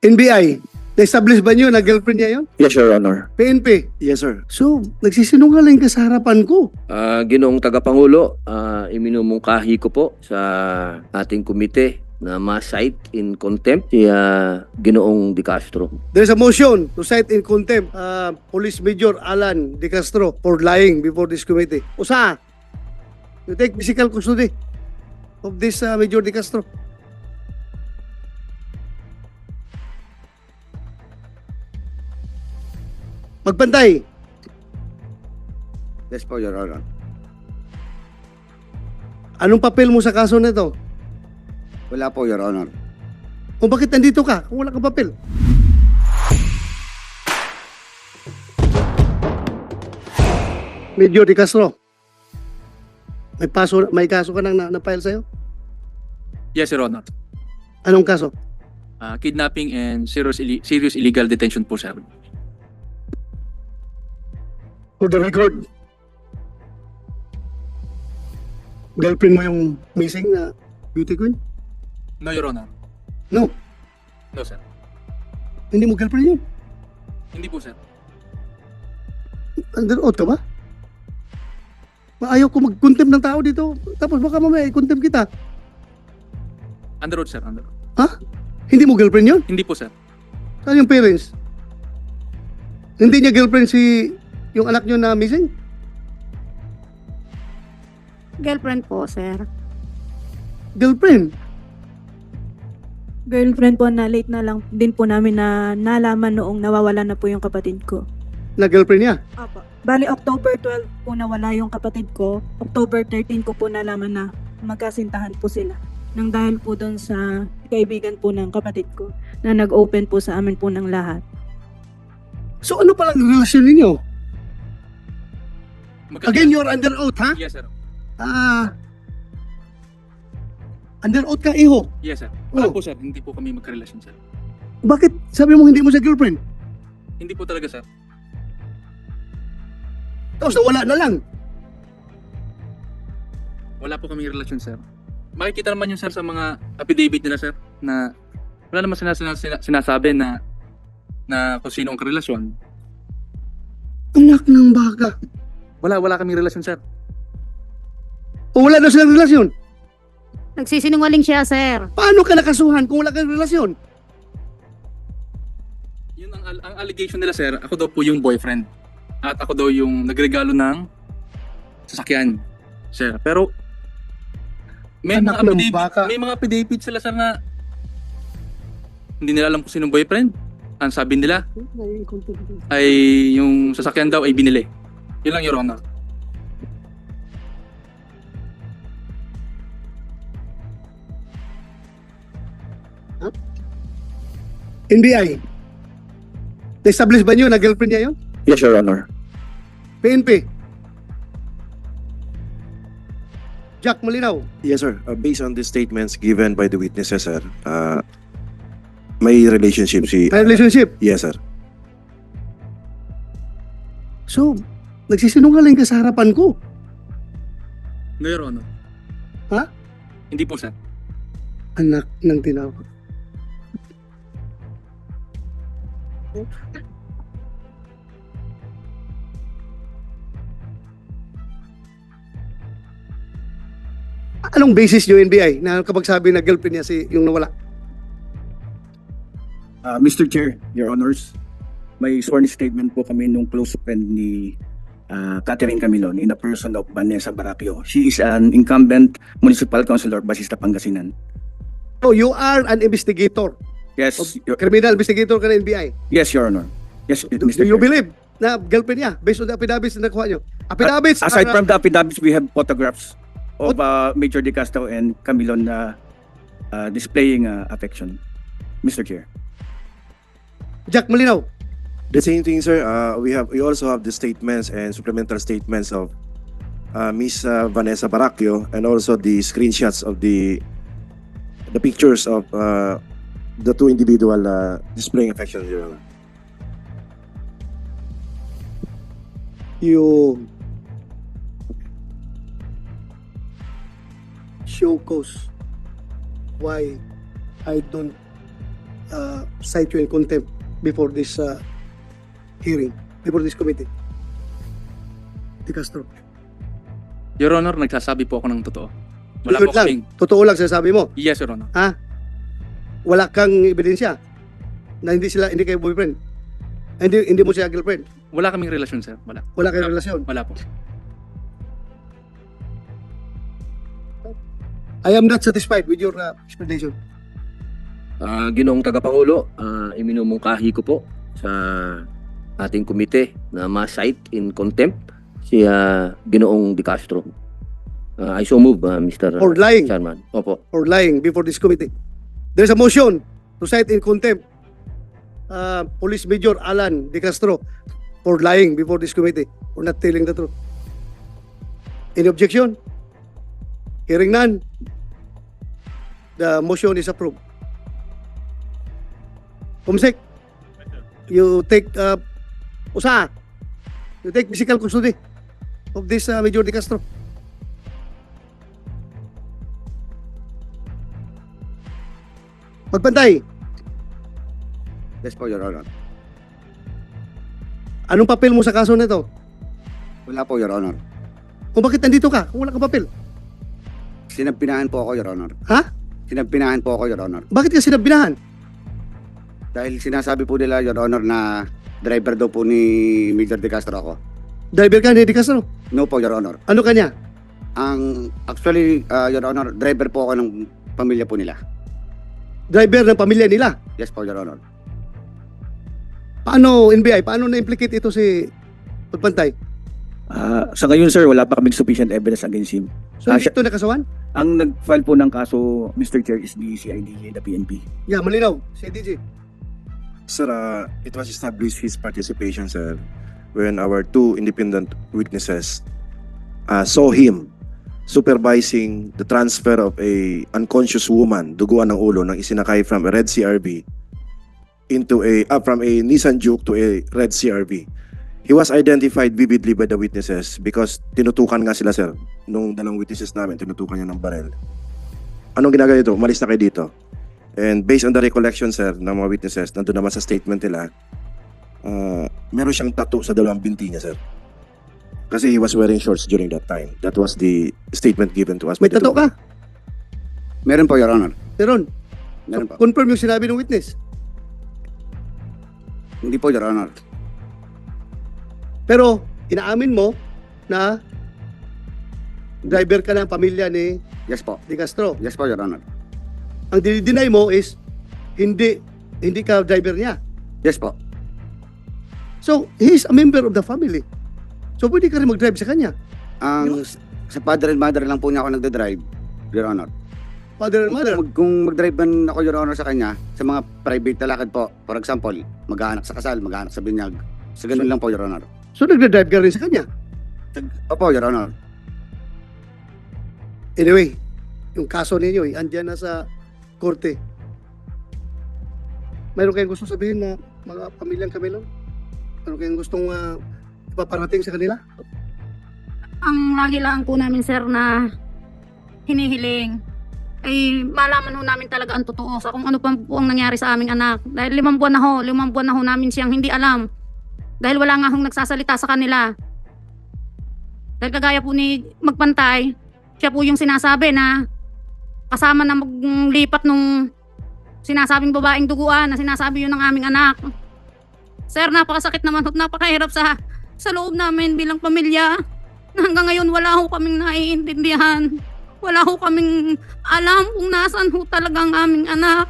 NBI, na-establish ba niyo na girlfriend niya yun? Yes, Your Honor. PNP. Yes, sir. So, nagsisinungaling ka sa harapan ko. Ah, Ginoong Tagapangulo, ah, iminumungkahi ko po sa ating komite na ma-cite in contempt si ah, Ginoong De Castro. There's a motion to cite in contempt uh, Police Major Alan De Castro for lying before this committee. Usa, you take physical custody of this uh, Major De Castro. Magbantay. Yes po, Your Honor. Anong papel mo sa kaso na ito? Wala po, Your Honor. Kung bakit nandito ka kung wala kang papel? Major De Castro. May paso, may kaso ka nang na, na-file sa'yo? Yes, Your Honor. Anong kaso? Ah, kidnapping and serious, serious illegal detention po, sir. For the record, girlfriend mo yung missing na beauty queen? No, Your Honor. No, No, sir. hindi mo girlfriend yun. Hindi po, sir. Under oath ka ba? Ayaw ko mag-contempt ng tao dito. Tapos baka mamaya i-contempt kita. Under oath, sir. Under oath. Hindi mo girlfriend yun? Hindi po, sir. Saan yung parents? Hindi niya girlfriend si yung anak niyo na missing? Girlfriend po, sir. Girlfriend? Girlfriend po na late na lang din po namin na nalaman noong nawawala na po yung kapatid ko. Na girlfriend niya? Apo. Bali, October 12 po nawala yung kapatid ko. October 13 ko po nalaman na magkasintahan po sila. Nang dahil po doon sa kaibigan po ng kapatid ko na nag-open po sa amin po ng lahat. So ano palang relasyon ninyo? Magka- Again, you're under oath, ha? Yes, sir. Ah. Under oath ka, iho. Yes, sir. Wala Oh. po, sir. Hindi po kami magkarelasyon, sir. Bakit sabi mo hindi mo siya girlfriend? Hindi po talaga, sir. Tapos nawala na lang. Wala po kami relasyon, sir. Makikita naman yun, sir, sa mga affidavit nila, sir, na wala naman sila, sila- sinasabi na na kung sino ang karelasyon. Anak ng baka. Wala, wala kami relasyon, sir. O wala na silang relasyon. Nagsisinungaling siya, sir. Paano ka nakasuhan kung wala kang relasyon? Yun ang, al- ang allegation nila, sir. Ako daw po yung boyfriend. At ako daw yung nagregalo ng sasakyan, sir. Pero may Anak mga ng affidavit, baka. may mga affidavit sila, sir, na hindi nila alam kung sinong boyfriend. Ang sabi nila ay yung sasakyan daw ay binili. Yun lang, Your Honor. NBI. Na-establish ba niyo na girlfriend niya yun? Yes, Your Honor. PNP. Jack Malinaw. Yes, sir. Uh, based on the statements given by the witnesses, sir, uh, may relationship si... May relationship. Yes, sir. So, nagsisinungaling ka sa harapan ko. No, Your Honor. Ha? Hindi po, sir. Anak ng tinawag. Anong basis nyo NBI na kapag sabi na girlfriend niya si yung nawala? Uh, Mr. Chair, Your Honors, may sworn statement po kami nung close friend ni uh, Catherine Camilon in the person of Vanessa Barapio. She is an incumbent municipal councilor Basista Pangasinan. So, you are an investigator. Yes, your, Criminal investigator ka ng NBI. yes, Your Honor. Yes, Mr. do you Chair. believe na girlfriend niya based on the affidavits na nakuha nyo? Affidavits Aside are, from the affidavits, we have photographs of uh, Major De Castro and Camilon uh, uh, displaying uh, affection. Mr. Chair. Jack Malinaw. The same thing, sir. Uh, we have we also have the statements and supplemental statements of uh, Miss uh, Vanessa Baracchio and also the screenshots of the the pictures of uh, the two individual uh, displaying affection. You show cause why I don't uh, cite you in contempt before this uh, hearing, before this committee. De Castro. Your Honor, nagsasabi po ako ng totoo. Wala Yun po lang. kaming... Totoo lang sinasabi mo. Yes, Your Honor. Wala kang ebidensya na hindi sila, hindi kayo boyfriend. Hindi, hindi mo siya girlfriend. Wala kaming relasyon, sir. Wala. Wala kayong relasyon. Wala po. I am not satisfied with your uh, explanation. Ah, ginoong tagapangulo, ah, iminumungkahi ko po sa ating komite na ma-cite in contempt si ah, Ginoong De Castro. Ah, I so move, ah, Mr. For lying. Chairman. Opo. or lying before this committee. There's a motion to cite in contempt uh, Police Major Alan De Castro for lying before this committee or not telling the truth. Any objection? Hearing none. The motion is approved. Kumsik, you take uh, usa, you take physical custody of this uh, Major De Castro. Magbantay. Yes po, Your Honor. Anong papel mo sa kaso nito? Wala po, Your Honor. Kung bakit nandito ka? Kung wala kang papel. Sinampinahan po ako, Your Honor. Ha? Sinampinahan po ako, Your Honor. Bakit ka sinabinahan? Dahil sinasabi po nila, Your Honor, na driver daw po ni Major De Castro ako. Driver ka ni De Castro. No po, Your Honor. Ano ka niya? Ang, actually, uh, Your Honor, driver po ako ng pamilya po nila. Driver ng pamilya nila. Yes po, Your Honor. Paano, NBI, paano na-implicate ito si Magbantay? Ah, sa ngayon sir, wala pa kaming sufficient evidence against him. So, Ah, hindi ito nakasawan? Ang nag-file po ng kaso, Mr. Chair, is the CIDJ, the PNP. Yeah, malinaw. Si DJ. Sir, uh, it was established his participation, sir, when our two independent witnesses uh, saw him supervising the transfer of a unconscious woman, duguan ng ulo, nang isinakay from a red CRV into a, uh, from a Nissan Juke to a red CRV. He was identified vividly by the witnesses because tinutukan nga sila, sir. Nung dalawang witnesses namin, tinutukan niya ng barel. Anong ginagawa nito? Umalis na kayo dito. And based on the recollection, sir, ng mga witnesses, nandun naman sa statement nila, uh, meron siyang tattoo sa dalawang binti niya, sir. Kasi he was wearing shorts during that time. That was the statement given to us. by May the tato two- ka? Meron po, Your Honor. Meron. Meron po. Confirm yung sinabi ng witness. Hindi po, Your Honor. Pero, inaamin mo na driver ka ng pamilya ni Yes po. De Castro. Yes po, Your Honor. Ang dinideny mo is hindi hindi ka driver niya. Yes po. So, he is a member of the family. So, pwede ka rin mag-drive sa kanya. Ang sa father and mother lang po niya ako nagde-drive, Your Honor. Father and mother. Kung, kung mag-drive man ako, Your Honor, sa kanya, sa mga private na lakad po, for example, mag-aanak sa kasal, mag-aanak sa binyag, sa ganun lang po, Your Honor. So, nagda-drive ka rin sa kanya. Opo, Your Honor. Anyway, yung kaso ninyo, eh, andyan na sa korte. Mayroon kayong gusto sabihin na mga pamilyang Camilo? Mayroon kayong gustong uh, ipaparating sa kanila? Ang lagi lang po namin, sir, na hinihiling ay malaman ho namin talaga ang totoo sa kung ano pa po ang nangyari sa aming anak. Dahil limang buwan na ho, limang buwan na ho namin siyang hindi alam. Dahil wala nga hong nagsasalita sa kanila. Dahil kagaya po ni Magpantay, siya po yung sinasabi na kasama na maglipat nung sinasabing babaeng duguan na sinasabi yun ng aming anak. Sir, napakasakit naman at napakahirap sa sa loob namin bilang pamilya. Hanggang ngayon wala ho kaming naiintindihan. Wala ho kaming alam kung nasaan ho talaga ang aming anak.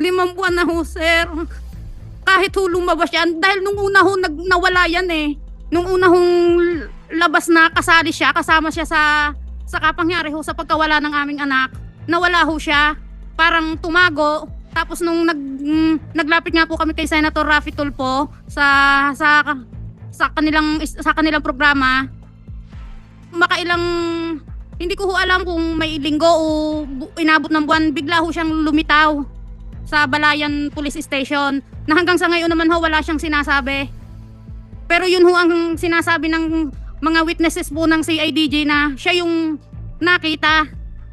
Limang buwan na ho, sir. Kahit ho lumabas yan, dahil nung una ho nag, nawala yan eh. Nung una hong labas na kasali siya, kasama siya sa sa kapangyari ho sa pagkawala ng aming anak. Nawala ho siya. Parang tumago. Tapos nung nag, mm, naglapit nga po kami kay Senator Raffy Tulfo sa sa sa kanilang sa kanilang programa makailang hindi ko ho alam kung may linggo o inabot ng buwan bigla ho siyang lumitaw sa Balayan Police Station na hanggang sa ngayon naman ho wala siyang sinasabi pero yun ho ang sinasabi ng mga witnesses po ng CIDJ na siya yung nakita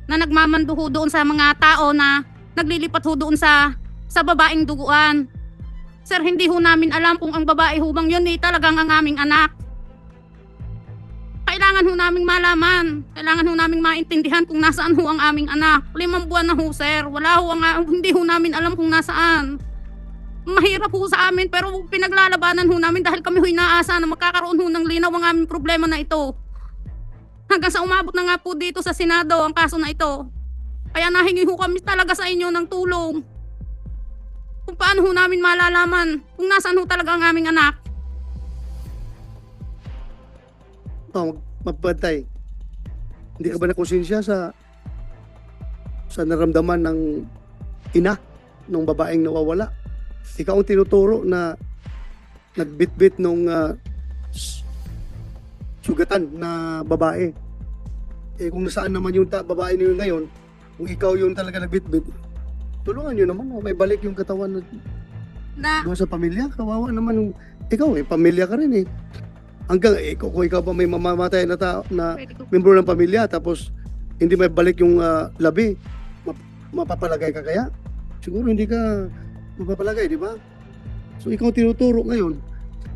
na nagmamando ho doon sa mga tao na naglilipat ho doon sa sa babaeng duguan. Sir, hindi ho namin alam kung ang babae hubang yun eh talagang ang aming anak. Kailangan ho naming malaman. Kailangan ho naming maintindihan kung nasaan ho ang aming anak. Limang buwan na ho, sir. Wala ho ang, hindi ho namin alam kung nasaan. Mahirap ho sa amin pero pinaglalabanan ho namin dahil kami ho inaasa na magkakaroon ho ng linaw ang aming problema na ito. Hanggang sa umabot na nga po dito sa Senado ang kaso na ito. Kaya nahingi ho kami talaga sa inyo ng tulong. Kung paano ho namin malalaman kung nasaan ho talaga ang aming anak. Oh, mag- magbantay. Hindi ka ba nakonsensya sa sa naramdaman ng ina ng babaeng nawawala? Ikaw ang tinuturo na nagbitbit nung s- sugatan na babae. Eh kung nasaan naman yung ta- babae na yun ngayon, kung ikaw yung talaga nagbitbit, tulungan nyo naman, oh, may balik yung katawan na Na, doon sa pamilya. Kawawa naman yung, ikaw eh, pamilya ka rin eh. Hanggang, eh, kung kung ikaw pa may mamamatay na tao na membro ng pamilya tapos hindi may balik yung ah, labi, map- mapapalagay ka kaya? Siguro hindi ka mapapalagay, di ba? So ikaw tinuturo ngayon.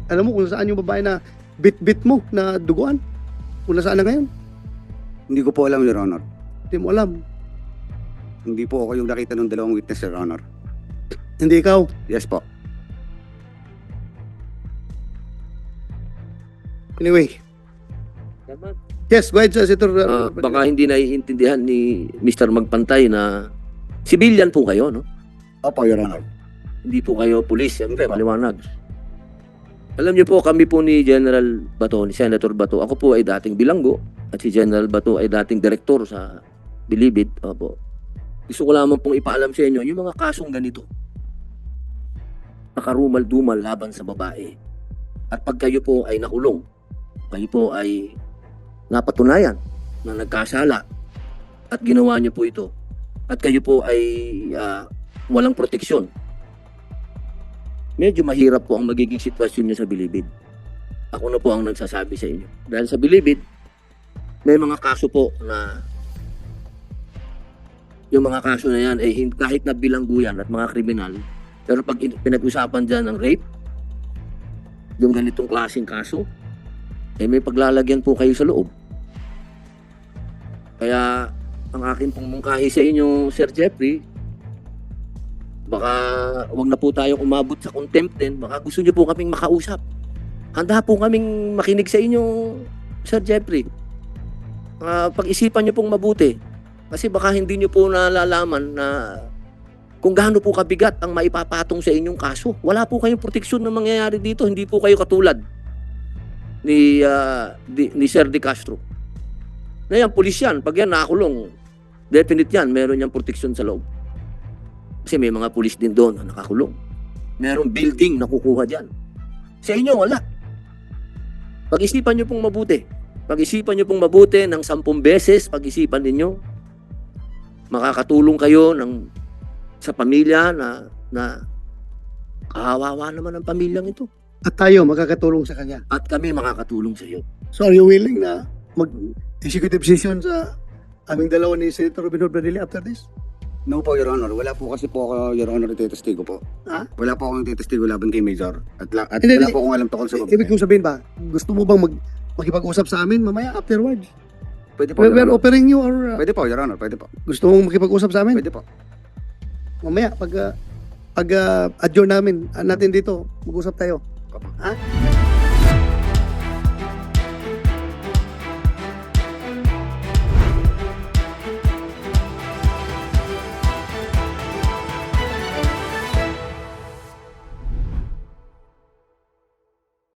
Alam mo kung saan yung babae na bit-bit mo na duguan? Kung nasaan na ngayon? Hindi ko po alam, Your Honor. Hindi mo alam. Hindi po ako yung nakita ng dalawang witness, Your Honor. Hindi ikaw. Yes po. Anyway. Yes, go ahead, Senator. Ah, baka hindi naiintindihan ni Mr. Magpantay na civilian po kayo, no? Opo, Your Honor. Hindi po kayo pulis, siyempre, maliwanag. Alam niyo po, kami po ni General Bato, ni Senator Bato, ako po ay dating bilanggo at si General Bato ay dating direktor sa Bilibid. Opo. Gusto ko lamang pong ipaalam sa inyo yung mga kasong ganito. Nakarumal-dumal laban sa babae. At pag kayo po ay nakulong, kayo po ay napatunayan na nagkasala at ginawa niyo po ito at kayo po ay ah, walang proteksyon medyo mahirap po ang magiging sitwasyon niyo sa Bilibid. Ako na po ang nagsasabi sa inyo. Dahil sa Bilibid, may mga kaso po na yung mga kaso na yan, eh, kahit na bilangguyan at mga kriminal, pero pag in- pinag-usapan dyan ng rape, yung ganitong klaseng kaso, eh may paglalagyan po kayo sa loob. Kaya, ang akin pong mungkahi sa inyo, Sir Jeffrey, baka wag na po tayong umabot sa contempt din. Baka gusto niyo po kaming makausap. Handa po kaming makinig sa inyo, Sir Jeffrey. Ah, pag-isipan niyo pong mabuti. Kasi baka hindi niyo po nalalaman na kung gaano po kabigat ang maipapatong sa inyong kaso. Wala po kayong proteksyon na mangyayari dito. Hindi po kayo katulad ni, ah, di- ni Sir De Castro. Na yan, pulis yan. Pag yan nakakulong, definite yan. Meron niyang proteksyon sa loob. Kasi may mga pulis din doon na nakakulong. Merong building na kukuha dyan. Sa inyo, wala. Pag-isipan nyo pong mabuti. Pag-isipan nyo pong mabuti ng sampung beses, pag-isipan ninyo. Makakatulong kayo ng, sa pamilya na, na kahawawa naman ang pamilyang ito. At tayo makakatulong sa kanya. At kami makakatulong sa iyo. So are you willing na mag-executive session sa aming dalawa ni Senator Robin Hood Padilla after this? No po, Your Honor. Wala po kasi po ako, Your Honor, testigo po. Ha? Wala po akong testigo laban kay Major. At, la- at Hindi, wala hindi. po akong alam tungkol sa Ibig kong sabihin ba, gusto mo bang mag makipag-usap sa amin mamaya afterwards? Pwede po, We're, Your we're Honor. offering you or uh, Pwede po, Your Honor. Pwede po. gusto mong makipag-usap sa amin? Pwede po. Mamaya pag uh, pag uh, adjourn namin uh, natin dito, mag-usap tayo. Opo. Ha?